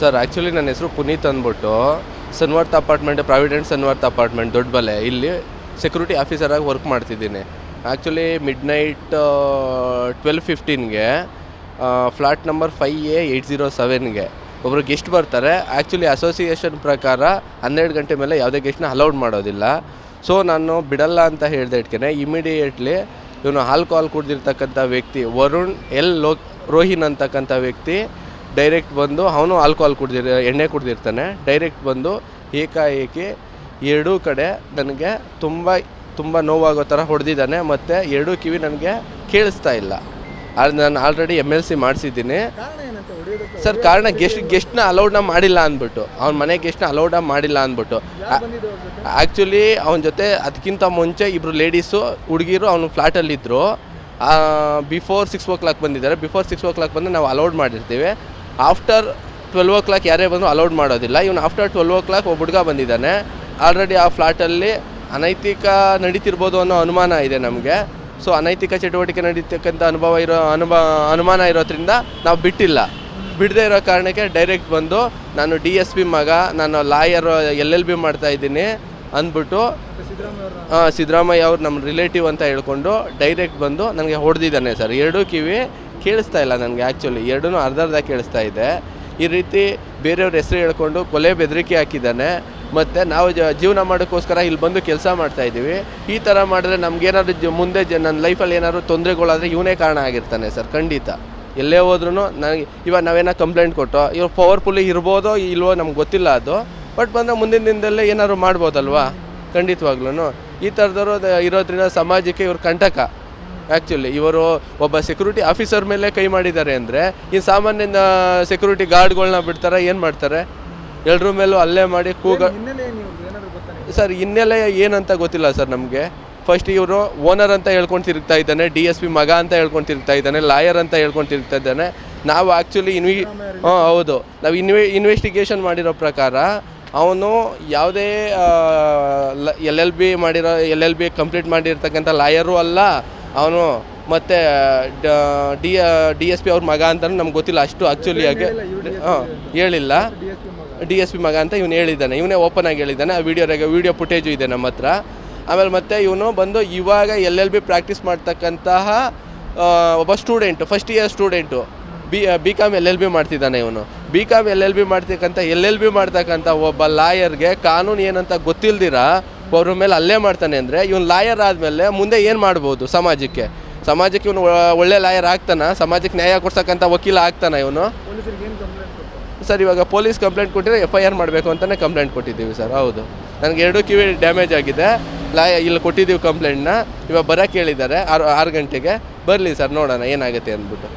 Sir actually ನನ್ನ ಹೆಸರು ಪುನೀತ್ ಅಂದ್ಬಿಟ್ಟು Sunworth apartment Provident Sunworth apartment Doddaballe ಇಲ್ಲಿ ಸೆಕ್ಯೂರಿಟಿ ಆಗಿ ವರ್ಕ್ ಮಾಡ್ತಿದ್ದೀನಿ. Actually midnight twelve ಫಿಫ್ಟೀನ್ಗೆ flat number five A eight zero ಸೆವೆನ್ಗೆ ಒಬ್ಬರು ಗೆಸ್ಟ್ ಬರ್ತಾರೆ. ಆ್ಯಕ್ಚುಲಿ ಅಸೋಸಿಯೇಷನ್ ಪ್ರಕಾರ ಹನ್ನೆರಡು ಗಂಟೆ ಮೇಲೆ ಯಾವುದೇ ಗೆಸ್ಟ್ನ ಅಲೌಡ್ ಮಾಡೋದಿಲ್ಲ. ಸೊ ನಾನು ಬಿಡಲ್ಲ ಅಂತ ಹೇಳ್ದೆ ಇಟ್ಕೇನೆ. ಇಮಿಡಿಯೇಟ್ಲಿ ಇವನು ಆಲ್ಕೋಹಾಲ್ ಕುಡ್ದಿರ್ತಕ್ಕಂಥ ವ್ಯಕ್ತಿ ವರುಣ್ ಎಲ್ ಲೋ ರೋಹಿನ್ ಅಂತಕ್ಕಂಥ ವ್ಯಕ್ತಿ ಡೈರೆಕ್ಟ್ ಬಂದು ಅವನು ಆಲ್ಕೋಹಾಲ್ ಕುಡ್ದಿರ, ಎಣ್ಣೆ ಕುಡ್ದಿರ್ತಾನೆ. ಡೈರೆಕ್ಟ್ ಬಂದು ಏಕಾಏಕಿ ಎರಡೂ ಕಡೆ ನನಗೆ ತುಂಬ ತುಂಬ ನೋವಾಗೋ ಥರ ಹೊಡೆದಿದ್ದಾನೆ ಮತ್ತು ಎರಡೂ ಕಿವಿ ನನಗೆ ಕೇಳಿಸ್ತಾ ಇಲ್ಲ. ಅದು ನಾನು ಆಲ್ರೆಡಿ ಎಂ ಎಲ್ ಸಿ ಮಾಡಿಸಿದ್ದೀನಿ. ಸರ್, ಕಾರಣ ಗೆಸ್ಟ್ ಗೆಸ್ಟ್ನ ಅಲೌಡ್ನ ಮಾಡಿಲ್ಲ ಅಂದ್ಬಿಟ್ಟು. ಅವ್ನ ಮನೆ ಗೆಸ್ಟ್ನ ಅಲೌಡ ಮಾಡಿಲ್ಲ ಅಂದ್ಬಿಟ್ಟು. ಆ್ಯಕ್ಚುಲಿ ಅವನ ಜೊತೆ ಅದಕ್ಕಿಂತ ಮುಂಚೆ ಇಬ್ಬರು ಲೇಡೀಸು ಹುಡುಗಿರು ಅವನು ಫ್ಲ್ಯಾಟಲ್ಲಿದ್ದರು ಬಿಫೋರ್ ಸಿಕ್ಸ್ ಓ ಕ್ಲಾಕ್ ಬಂದಿದ್ದಾರೆ. ಬಿಫೋರ್ ಸಿಕ್ಸ್ ಓ ಕ್ಲಾಕ್ ಬಂದು ನಾವು ಅಲೌಡ್ ಮಾಡಿರ್ತೀವಿ. ಆಫ್ಟರ್ ಟ್ವೆಲ್ವ್ ಓ ಕ್ಲಾಕ್ ಯಾರೇ ಬಂದರೂ ಅಲೌಡ್ ಮಾಡೋದಿಲ್ಲ. ಇವನು ಆಫ್ಟರ್ ಟ್ವೆಲ್ವ್ ಓ ಕ್ಲಾಕ್ ಒಬ್ಬ ಹುಡುಗ ಬಂದಿದ್ದಾನೆ. ಆಲ್ರೆಡಿ ಆ ಫ್ಲಾಟಲ್ಲಿ ಅನೈತಿಕ ನಡೀತಿರ್ಬೋದು ಅನ್ನೋ ಅನುಮಾನ ಇದೆ ನಮಗೆ. ಸೊ ಅನೈತಿಕ ಚಟುವಟಿಕೆ ನಡೀತಕ್ಕಂಥ ಅನುಭವ ಇರೋ ಅನುಭ, ಅನುಮಾನ ಇರೋದ್ರಿಂದ ನಾವು ಬಿಟ್ಟಿಲ್ಲ. ಬಿಡದೇ ಇರೋ ಕಾರಣಕ್ಕೆ ಡೈರೆಕ್ಟ್ ಬಂದು ನಾನು ಡಿ ಎಸ್ ಪಿ ಮಗ, ನಾನು ಲಾಯರ್ ಎಲ್ ಎಲ್ ಬಿ ಮಾಡ್ತಾ ಇದ್ದೀನಿ. ಅಂದ್ಬಿಟ್ಟು ಸಿದ್ದರಾಮಯ್ಯ ಅವ್ರು ನಮ್ಮ ರಿಲೇಟಿವ್ ಅಂತ ಹೇಳ್ಕೊಂಡು ಡೈರೆಕ್ಟ್ ಬಂದು ನನಗೆ ಹೊಡೆದಿದ್ದಾನೆ ಸರ್. ಎರಡೂ ಕಿವಿ ಕೇಳಿಸ್ತಾ ಇಲ್ಲ ನನಗೆ ಆ್ಯಕ್ಚುಲಿ ಎರಡೂ ಅರ್ಧ ಅರ್ಧ ಕೇಳಿಸ್ತಾ ಇದೆ. ಈ ರೀತಿ ಬೇರೆಯವ್ರ ಹೆಸರು ಹೇಳ್ಕೊಂಡು ಕೊಲೆ ಬೆದರಿಕೆ ಹಾಕಿದ್ದಾನೆ. ಮತ್ತು ನಾವು ಜ ಜೀವನ ಮಾಡೋಕ್ಕೋಸ್ಕರ ಇಲ್ಲಿ ಬಂದು ಕೆಲಸ ಮಾಡ್ತಾ ಇದ್ದೀವಿ. ಈ ಥರ ಮಾಡಿದ್ರೆ ನಮಗೇನಾದ್ರು ಜ ಮುಂದೆ ಜ ನನ್ನ ಲೈಫಲ್ಲಿ ಏನಾದ್ರು ತೊಂದರೆಗಳಾದರೆ ಇವನೇ ಕಾರಣ ಆಗಿರ್ತಾನೆ ಸರ್ ಖಂಡಿತ. ಎಲ್ಲೇ ಹೋದ್ರೂ ನನಗೆ ಇವಾಗ ನಾವೇನೋ ಕಂಪ್ಲೇಂಟ್ ಕೊಟ್ಟು ಇವಾಗ ಪವರ್ಫುಲ್ಲಿ ಇರ್ಬೋದೋ ಇಲ್ವೋ ನಮ್ಗೆ ಗೊತ್ತಿಲ್ಲ ಅದು. ಬಟ್ ಬಂದರೆ ಮುಂದಿನ ದಿನದಲ್ಲೇ ಏನಾದ್ರು ಮಾಡ್ಬೋದಲ್ವಾ? ಖಂಡಿತವಾಗ್ಲೂ ಈ ಥರದವರು ಇರೋದ್ರಿಂದ ಸಮಾಜಕ್ಕೆ ಇವರು ಕಂಟಕ. ಆ್ಯಕ್ಚುಲಿ ಇವರು ಒಬ್ಬ ಸೆಕ್ಯೂರಿಟಿ ಆಫೀಸರ್ ಮೇಲೆ ಕೈ ಮಾಡಿದ್ದಾರೆ ಅಂದರೆ ಈ ಸಾಮಾನ್ಯ ಸೆಕ್ಯೂರಿಟಿ ಗಾರ್ಡ್ಗಳನ್ನ ಬಿಡ್ತಾರೆ ಏನು ಮಾಡ್ತಾರೆ? ಎಲ್ಲರ ಮೇಲೂ ಅಲ್ಲೇ ಮಾಡಿ ಕೂಗ ಸರ್ ಹಿನ್ನೆಲೆ ಏನಂತ ಗೊತ್ತಿಲ್ಲ ಸರ್ ನಮಗೆ. ಫಸ್ಟ್ ಇವರು ಓನರ್ ಅಂತ ಹೇಳ್ಕೊಂಡು ತಿರುಗ್ತಾ ಇದ್ದಾನೆ ಡಿ ಎಸ್ ಪಿ ಮಗ ಅಂತ ಹೇಳ್ಕೊಂಡು ತಿರುಗ್ತಾ ಇದ್ದಾನೆ ಲಾಯರ್ ಅಂತ ಹೇಳ್ಕೊಂಡು ತಿರುಗ್ತಾ ಇದ್ದಾನೆ. ನಾವು ಆ್ಯಕ್ಚುಲಿ ಇನ್ವಿ ಹಾಂ ಹೌದು. ನಾವು ಇನ್ವೆ ಇನ್ವೆಸ್ಟಿಗೇಷನ್ ಮಾಡಿರೋ ಪ್ರಕಾರ ಅವನು ಯಾವುದೇ ಎಲ್ ಎಲ್ ಬಿ ಮಾಡಿರೋ ಎಲ್ ಎಲ್ ಬಿ ಕಂಪ್ಲೀಟ್ ಮಾಡಿರ್ತಕ್ಕಂಥ ಲಾಯರು ಅಲ್ಲ. ಅವನು ಮತ್ತು ಡಿ ಡಿ ಎಸ್ ಪಿ ಅವ್ರ ಮಗ ಅಂತ ನಮ್ಗೆ ಗೊತ್ತಿಲ್ಲ ಅಷ್ಟು ಆ್ಯಕ್ಚುಲಿ ಆಗಿ. ಹಾಂ ಹೇಳಿಲ್ಲ. ಡಿ ಎಸ್ ಪಿ ಮಗ ಅಂತ. ಇವನು ಹೇಳಿದ್ದಾನೆ. ಇವನೇ ಓಪನ್ ಆಗಿ ಹೇಳಿದ್ದಾನೆ. ಆ ವಿಡಿಯೋ ವಿಡಿಯೋ ಫುಟೇಜು ಇದೆ ನಮ್ಮ ಹತ್ರ. ಆಮೇಲೆ ಮತ್ತೆ ಇವನು ಬಂದು ಇವಾಗ ಎಲ್ ಎಲ್ ಬಿ ಪ್ರಾಕ್ಟೀಸ್ ಮಾಡ್ತಕ್ಕಂತಹ ಒಬ್ಬ student first year student B B Com L L B ಮಾಡ್ತಿದ್ದಾನೆ ಇವನು. B Com L L B ಮಾಡ್ತಕ್ಕಂಥ ಎಲ್ ಎಲ್ ಬಿ ಮಾಡ್ತಕ್ಕಂಥ ಒಬ್ಬ ಲಾಯರ್ಗೆ ಕಾನೂನು ಏನಂತ ಗೊತ್ತಿಲ್ದಿರಾ ಒಬ್ಬರ ಮೇಲೆ ಅಲ್ಲೇ ಮಾಡ್ತಾನೆ ಅಂದರೆ ಇವನು ಲಾಯರ್ ಆದಮೇಲೆ ಮುಂದೆ ಏನು ಮಾಡ್ಬೋದು ಸಮಾಜಕ್ಕೆ? ಸಮಾಜಕ್ಕೆ ಇವನು ಒಳ್ಳೆ ಲಾಯರ್ ಆಗ್ತಾನೆ? ಸಮಾಜಕ್ಕೆ ನ್ಯಾಯ ಕೊಡ್ಸಕ್ಕಂಥ ವಕೀಲ ಆಗ್ತಾನೆ ಇವನು? ಸರ್ ಇವಾಗ ಪೊಲೀಸ್ ಕಂಪ್ಲೇಂಟ್ ಕೊಟ್ಟಿದ್ರೆ ಎಫ್ ಐ ಆರ್ ಮಾಡಬೇಕು ಅಂತಲೇ ಕಂಪ್ಲೇಂಟ್ ಕೊಟ್ಟಿದ್ದೀವಿ ಸರ್ ಹೌದು. ನನಗೆ ಎರಡು ಕಿವಿ ಡ್ಯಾಮೇಜ್ ಆಗಿದೆ. ಲಾಯ ಇಲ್ಲಿ ಕೊಟ್ಟಿದ್ದೀವಿ ಕಂಪ್ಲೇಂಟ್ನ ಇವಾಗ ಬರೋಕ್ಕೆ ಹೇಳಿದ್ದಾರೆ ಆರು ಆರು ಗಂಟೆಗೆ. ಬರಲಿ ಸರ್ ನೋಡೋಣ ಏನಾಗುತ್ತೆ ಅಂದ್ಬಿಟ್ಟು.